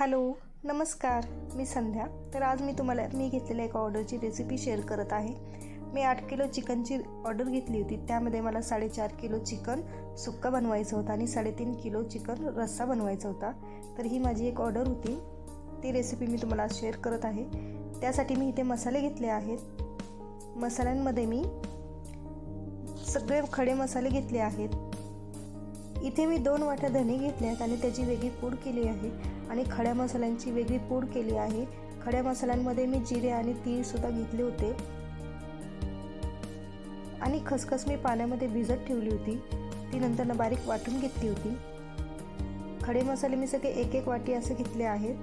Hello नमस्कार. मी संध्या. तर आज मी तुम्हाला मी घेतलेल्या एका ऑर्डरची रेसिपी शेअर करत आहे. मी आठ किलो चिकनची ऑर्डर घेतली होती. त्यामध्ये मला साडेचार किलो चिकन सुक्का बनवायचं होतं आणि साडेतीन किलो चिकन रस्सा बनवायचा होता. तर ही माझी एक ऑर्डर होती. ती रेसिपी मी तुम्हाला आज शेअर करत आहे. त्यासाठी मी इथे मसाले घेतले आहेत. मसाल्यांमध्ये मी सगळे खडे मसाले घेतले आहेत. इथे मी दोन वाट्या धने घेतल्या आहेत आणि त्याची वेगळी पूड केली आहे आणि खड्या मसाल्यांची वेगळी पूड केली आहे. खड्या मसाल्यांमध्ये मी जिरे आणि तीळसुद्धा घेतले होते. आणि खसखस मी पाण्यामध्ये भिजत ठेवली होती. ती नंतर बारीक वाटून घेतली होती. खडे मसाले मी सगळे एक एक वाटी असे घेतले आहेत.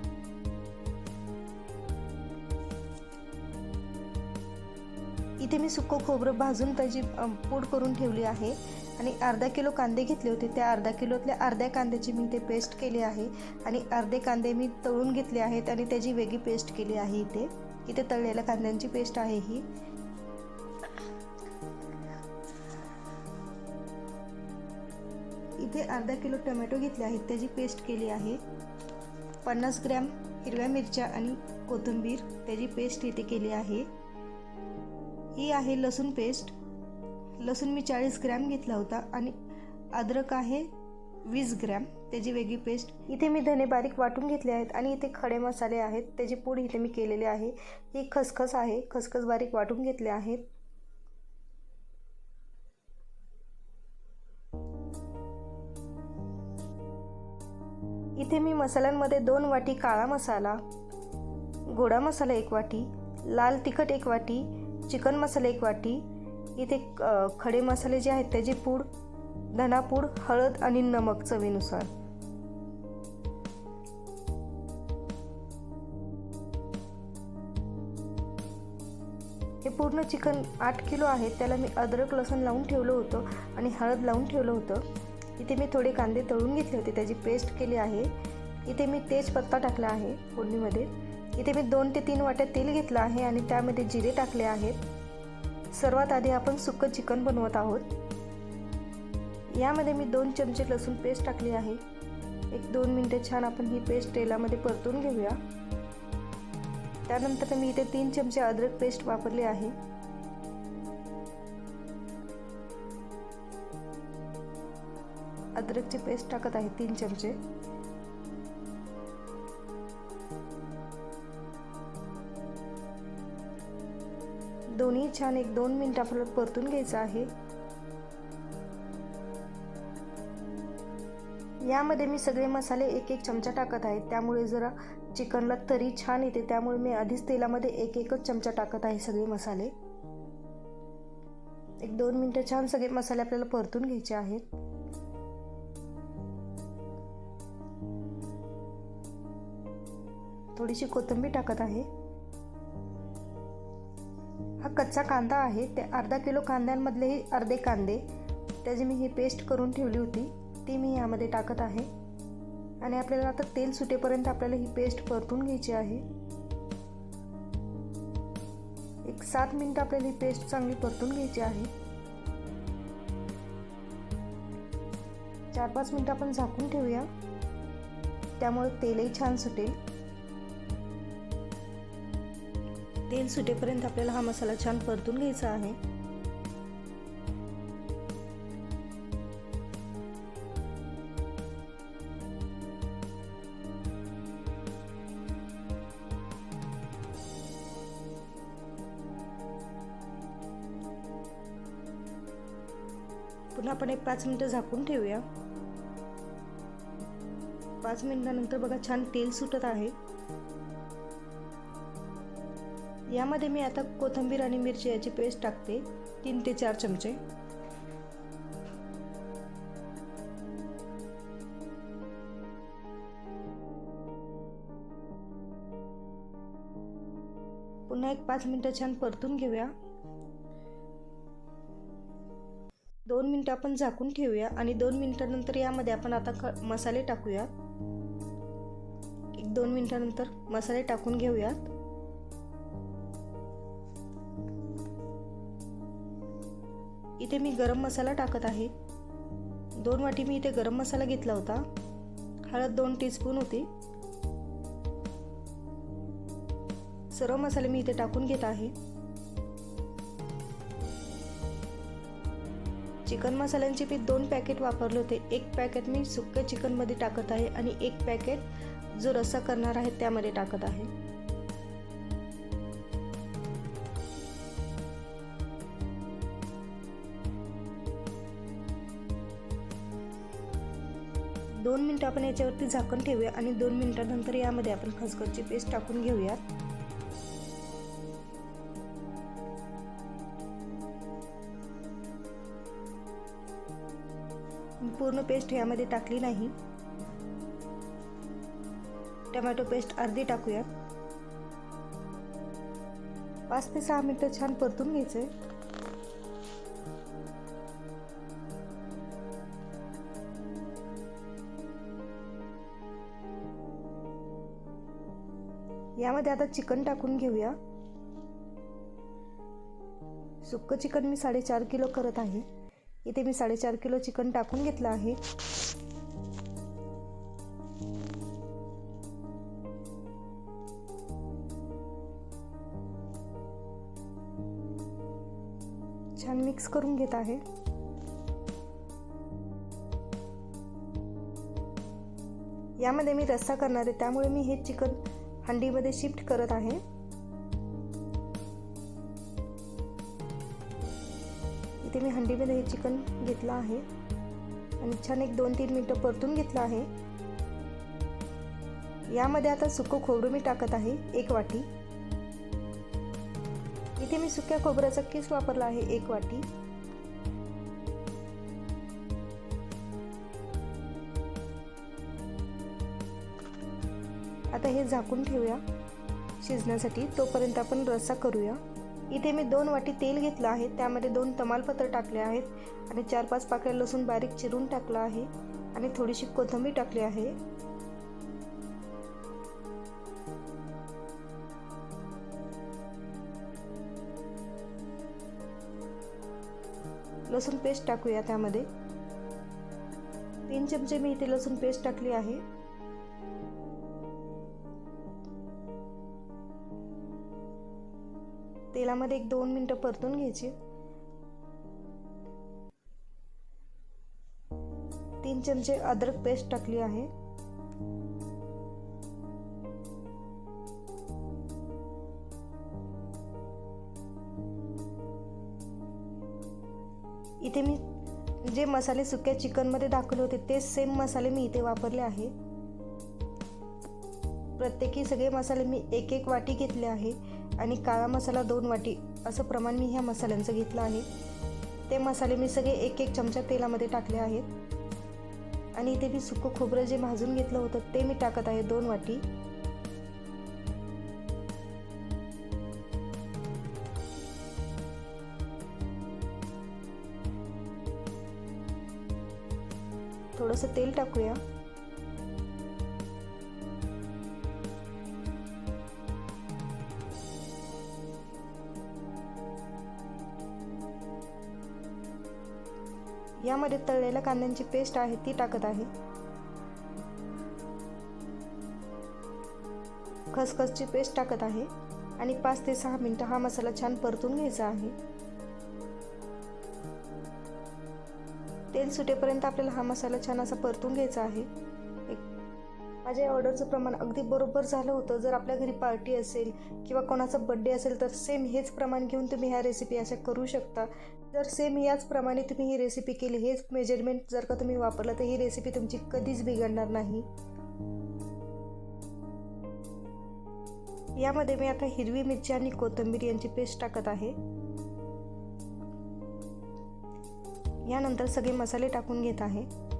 इथे मी सुकं खोबरं भाजून त्याची पूड करून ठेवली आहे. आणि अर्धा किलो कांदे घेतले होते. त्या अर्धा किलोतल्या अर्ध्या कांद्याची मी ते पेस्ट केली आहे. आणि अर्धे कांदे मी तळून घेतले आहेत आणि त्याची वेगळी पेस्ट केली आहे इथे. इथे तळलेल्या कांद्यांची पेस्ट आहे ही. इथे अर्धा किलो टोमॅटो घेतले आहेत. त्याची पेस्ट केली आहे. पन्नास ग्रॅम हिरव्या मिरच्या आणि कोथिंबीर त्याची पेस्ट इथे केली आहे. ही आहे लसूण पेस्ट लसूण मी चाळीस ग्रॅम घेतला होता आणि अद्रक आहे वीस ग्रॅम त्याची वेगळी पेस्ट इथे मी धने बारीक वाटून घेतले आहेत आणि इथे खडे मसाले आहेत त्याची पूड इथे मी केलेले आहे. ही खसखस आहे खसखस बारीक वाटून घेतले आहेत. इथे मी मसाल्यांमध्ये दोन वाटी काळा मसाला गोडा मसाला एक वाटी लाल तिखट एक वाटी चिकन मसाला एक वाटी इथे खडे मसाले जे आहेत त्याची पूड धनापूड हळद आणि नमक चवीनुसार. हे पूर्ण चिकन आठ किलो आहे. त्याला मी अद्रक लसूण लावून ठेवलं होतं आणि हळद लावून ठेवलं होतं. इथे मी थोडे कांदे तळून घेतले होते. त्याची पेस्ट केली आहे. इथे मी तेजपत्ता टाकला आहे फोडणीमध्ये. इथे मी दोन ते तीन वाट्या तेल घेतलं आहे आणि त्यामध्ये जिरे टाकले आहेत. सर्वात आधी आपण सुकं चिकन बनवत आहोत. यामध्ये मी दोन चमचे लसूण पेस्ट टाकली आहे. एक दोन मिनटे छान आपण ही पेस्ट तेलामध्ये परतून घेऊया. त्यानंतर मी इथे तीन चमचे अद्रक पेस्ट वापरली आहे. अद्रकची पेस्ट टाकत आहे तीन चमचे. छान एक दोन मिनिट आपल्याला परतून घ्यायचं आहे. यामध्ये मी सगळे मसाले एक एक चमचा टाकत आहे. त्यामुळे जरा चिकनला तरी छान येते. त्यामुळे मी आधीच तेलामध्ये एक एकच चमचा टाकत आहे सगळे मसाले. एक दोन मिनटं छान सगळे मसाले आपल्याला परतून घ्यायचे आहेत. थोडीशी कोथिंबीर टाकत आहे. हा कच्चा कांदा आहे. ते अर्धा किलो कांद्यांमधलेही अर्धे कांदे. त्याची मी ही पेस्ट करून ठेवली होती. ती मी यामध्ये टाकत आहे. आणि आपल्याला आता तेल सुटेपर्यंत आपल्याला ही पेस्ट परतून घ्यायची आहे. एक सात मिनिट आपल्याला ही पेस्ट चांगली परतून घ्यायची आहे. चार पाच मिनटं आपण झाकून ठेवूया. त्यामुळे तेलही छान सुटेल. तेल सुटेपर्यंत आपल्याला हा मसाला छान परतून घ्यायचा आहे. पुन्हा आपण एक पाच मिनटं झाकून ठेवूया. पाच मिनिटानंतर बघा छान तेल सुटत आहे. यामध्ये मी आता कोथिंबीर आणि मिरची याची पेस्ट टाकते. तीन ते चार चमचे. पुन्हा एक पाच मिनटं छान परतून घेऊया. दोन मिनटं आपण झाकून ठेवूया आणि दोन मिनटानंतर यामध्ये आपण आता ख मसाले टाकूया. एक दोन मिनटानंतर मसाले टाकून घेऊयात. इथे मी गरम मसाला टाकत आहे. दोन वाटी मी इथे गरम मसाला घेतला होता. हळद दोन टीस्पून होती. सर्व मसाले मी इथे टाकून घेत आहे. चिकन मसाल्यांचे मी दोन पॅकेट वापरले होते. एक पॅकेट मी सुक्या चिकनमध्ये टाकत आहे आणि एक पॅकेट जो रस्सा करणार आहे त्यामध्ये टाकत आहे. दोन मिनटं आपण याच्यावरती झाकण ठेवूया आणि दोन मिनटानंतर यामध्ये आपण खसखसची पेस्ट टाकून घेऊयात. पूर्ण पेस्ट यामध्ये टाकली नाही. टमॅटो पेस्ट अर्धी टाकूया पाच ते सहा मिनटं छान परतून घ्यायचं आहे यामध्ये आता चिकन टाकून घेऊया. सुक्क चिकन मी साडेचार किलो करत आहे. इथे मी साडेचार किलो चिकन टाकून घेतलं आहे. छान मिक्स करून घेत आहे. यामध्ये मी रस्सा करणार आहे. त्यामुळे मी हे चिकन हंडीमध्ये शिफ्ट करत आहे. इथे मी हंडीमध्ये हे चिकन घेतलं आहे. आणि छान एक दोन तीन मिनटं परतून घेतलं आहे. यामध्ये आता सुकं खोबरं मी टाकत आहे एक वाटी. इथे मी सुक्या खोबऱ्याचा किस वापरला आहे एक वाटी. आता हे झाकून ठेवूया शिजण्यासाठी. तोपर्यंत आपण रस्सा करूया. इथे मी दोन वाटी तेल घेतलं आहे. त्यामध्ये दोन तमालपत्र टाकले आहेत. आणि चार पाच पाकळ्या लसूण बारीक चिरून टाकला आहे. आणि थोडीशी कोथिंबीर टाकली आहे. लसूण पेस्ट टाकूया त्यामध्ये. तीन चमचे मी इथे लसूण पेस्ट टाकली आहे. तेलामध्ये एक दोन मिनटं परतून घ्यायची. तीन चमचे अद्रक पेस्ट टाकली आहे. इथे मी जे मसाले सुक्या चिकनमध्ये दाखवले होते ते सेम मसाले मी इथे वापरले आहे. प्रत्येकी सगळे मसाले मी एक एक वाटी घेतले आहे. आणि काळा मसाला दोन वाटी असं प्रमाण मी ह्या मसाल्यांचं घेतलं आहे. ते मसाले मी सगळे एक एक चमचा तेलामध्ये टाकले आहेत. आणि इथे मी सुकं खोबरं जे भाजून घेतलं होतं ते मी टाकत आहे दोन वाटी. थोडंसं तेल टाकूया. यामध्ये तळलेल्या कांद्यांची पेस्ट आहे ती टाकत आहे. खसखसची पेस्ट टाकत आहे आणि पाच ते सहा मिनटं हा मसाला छान परतून घ्यायचा आहे. तेल सुटेपर्यंत आपल्याला हा मसाला छान असा परतून घ्यायचा आहे. माझ्या माझ्या ऑर्डरचं प्रमाण अगदी बरोबर झालं होतं. जर आपल्या घरी पार्टी असेल किंवा कोणाचा बड्डे असेल तर सेम हेच प्रमाण घेऊन तुम्ही ह्या रेसिपी अशा करू शकता. जर सेम याचप्रमाणे तुम्ही ही रेसिपी केली हेच मेजरमेंट जर का तुम्ही वापरलं तर ही रेसिपी तुमची कधीच बिघडणार नाही. यामध्ये मी आता हिरवी मिरची आणि कोथिंबीर यांची पेस्ट टाकत आहे. यानंतर सगळे मसाले टाकून घेत आहे.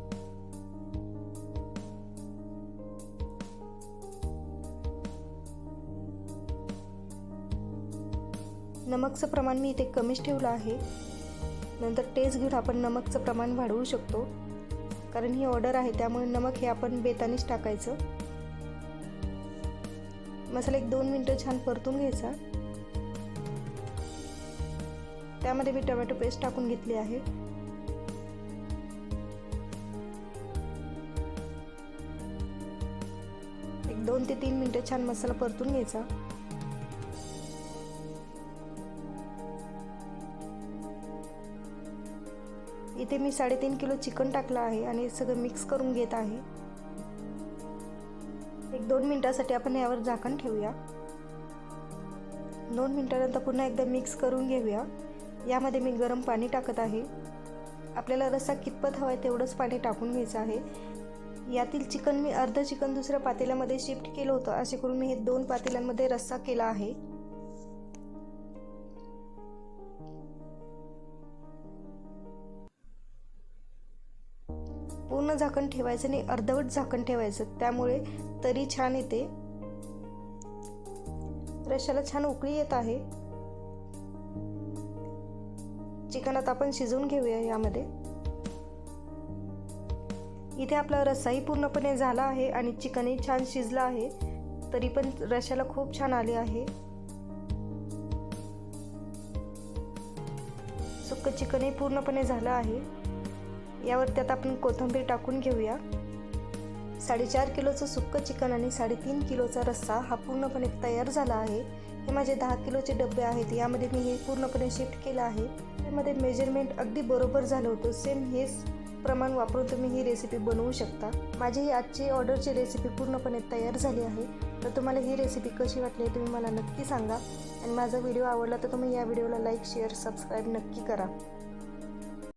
नमकचं प्रमाण मी इथे कमीच ठेवलं आहे. नंतर टेस्ट घेऊन आपण नमकचं प्रमाण वाढवू शकतो. कारण ही ऑर्डर आहे त्यामुळे नमक हे आपण बेतानीच टाकायचं. मसाला एक दोन मिनटं छान परतून घ्यायचा. त्यामध्ये मी टोमॅटो पेस्ट टाकून घेतली आहे. एक दोन ते तीन मिनटं छान मसाला परतून घ्यायचा. इथे मी साडेतीन किलो चिकन टाकलं आहे आणि सगळं मिक्स करून घेत आहे. एक दोन मिनटासाठी आपण यावर झाकण ठेवूया. दोन मिनटानंतर पुन्हा एकदा मिक्स करून घेऊया. यामध्ये मी गरम पाणी टाकत आहे. आपल्याला रस्सा कितपत हवा आहे तेवढंच पाणी टाकून घ्यायचं आहे. यातील चिकन मी अर्ध चिकन दुसऱ्या पातेल्यामध्ये शिफ्ट केलं होतं. असे करून मी हे दोन पातेल्यांमध्ये रस्सा केला आहे. पूर्ण झाकण ठेवायचं आणि अर्धवट झाकण ठेवायचं. त्यामुळे तरी छान येते. रशाला छान उकळी येत आहे. चिकन आता आपण शिजवून घेऊया यामध्ये. इथे आपला रस्साही पूर्णपणे झाला आहे आणि चिकनही छान शिजलं आहे. तरी पण रश्याला खूप छान आले आहे. सुक्क चिकनही पूर्णपणे झालं आहे. यावर त्यात आपण कोथिंबीर टाकून घेऊया. साडेचार किलोचं सुक्क चिकन आणि साडेतीन किलोचा रस्सा हा पूर्णपणे तयार झाला आहे. हे माझे दहा किलोचे डबे आहेत. यामध्ये मी हे पूर्णपणे शिफ्ट केलं आहे. त्यामध्ये मेजरमेंट अगदी बरोबर झालं होतं. सेम हेच प्रमाण वापरून तुम्ही ही रेसिपी बनवू शकता. माझी ही आजची ऑर्डरची रेसिपी पूर्णपणे तयार झाली आहे. तर तुम्हाला ही रेसिपी कशी वाटली तुम्ही मला नक्की सांगा. आणि माझा व्हिडिओ आवडला तर तुम्ही या व्हिडिओला लाईक शेअर सबस्क्राईब नक्की करा.